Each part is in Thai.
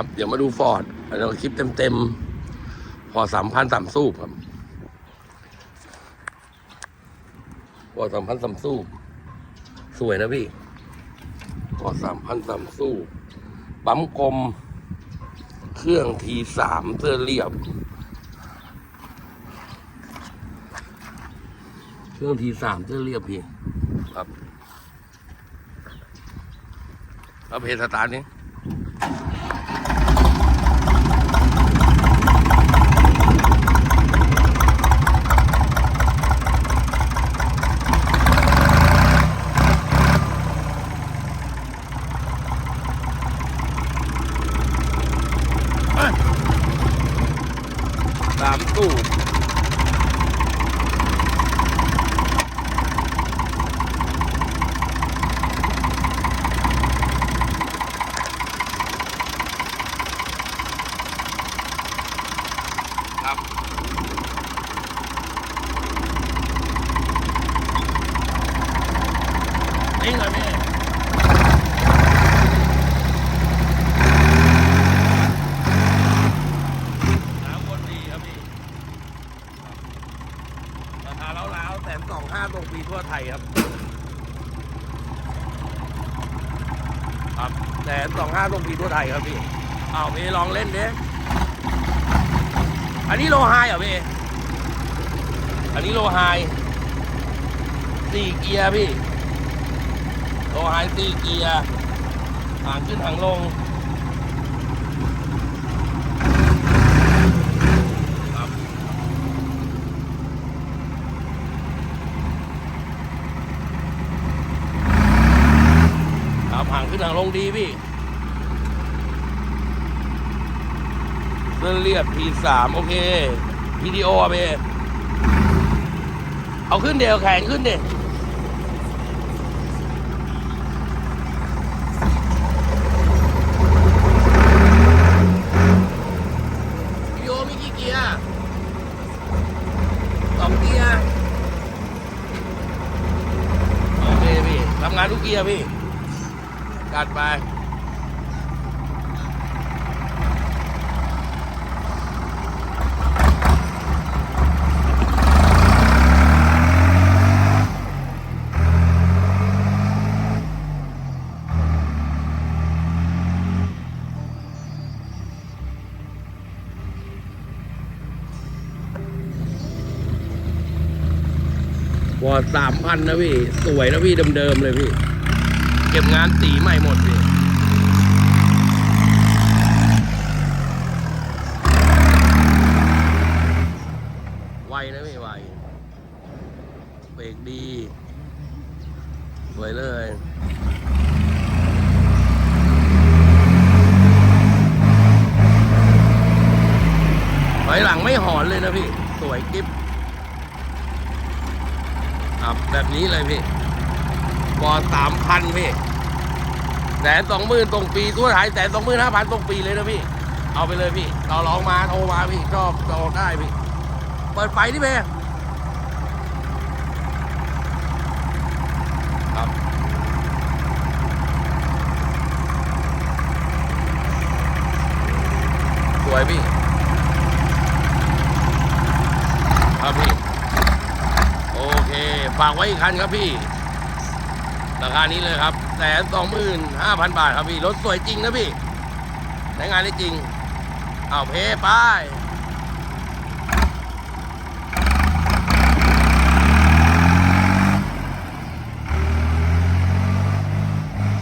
ครับเดี๋ยวมาดูฟอร์ดเราคลิปเต็มๆพอสามพันสามสูบครับพอสามพันสามสูบสวยนะพี่พอสามพันสามสูบปั๊มกลม เครื่องทีสามเสื้อเรียบ เครื่องทีสามเสื้อเรียบพี่ ครับเอาเพจสตาร์ทนี้ ตู้นี่เหรอพี่น้ำวนดีครับพี่ ราคาแล้วแล้วแสนสองห้าตรงปีทั่วไทยครับ ครับแสนสองห้าตรงปีทั่วไทยครับพี่อ้าวพี่ลองเล่นดิอันนี้โลไฮเหรอพี่ อันนี้โลไฮสี่เกียร์พี่ โลไฮสี่เกียร์ทางขึ้นทางลง ครับ ครับห่างขึ้ นห่างลงดีพี่เส้นเรียบทีสามโอเควิดีโอเบเอาขึ้นเดียวแข่งขึ้นเดียวิดีโอมีกี่เกียร์สองเกียร์โอเคพี่ทำงานทุกเกียร์พี่ กัดไปวอสามพันนะพี่ สวยนะพี่เดิมๆเลยพี่ เก็บงานสีใหม่หมดพี่ไวนะพี่ไวเบรกดีสวยเลยถอยหลังไม่หอนเลยนะพี่ สวยกิ๊บครับแบบนี้เลยพี่ บอสามพันพี่แสนสองหมื่นตรงปีทั่วไทยแสนสองหมื่นห้าพันตรงปีเลยนะพี่ เอาไปเลยพี่เราลองมาโทรมาพี่ชอบจองได้พี่ เปิดไฟที่เพ่ครับสวยพี่ ครับพี่ โอเค ฝากไว้อีกคันครับพี่ ราคานี้เลยครับแสนสองหมื่นห้าพันบาทครับพี่รถสวยจริงนะพี่ใช้งานได้จริง เอาเพไป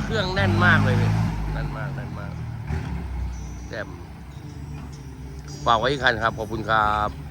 เครื่องแน่นมากเลยพี่แน่นมากแน่นมากแจ่มฝากไว้อีกคันครับ ขอบคุณครับ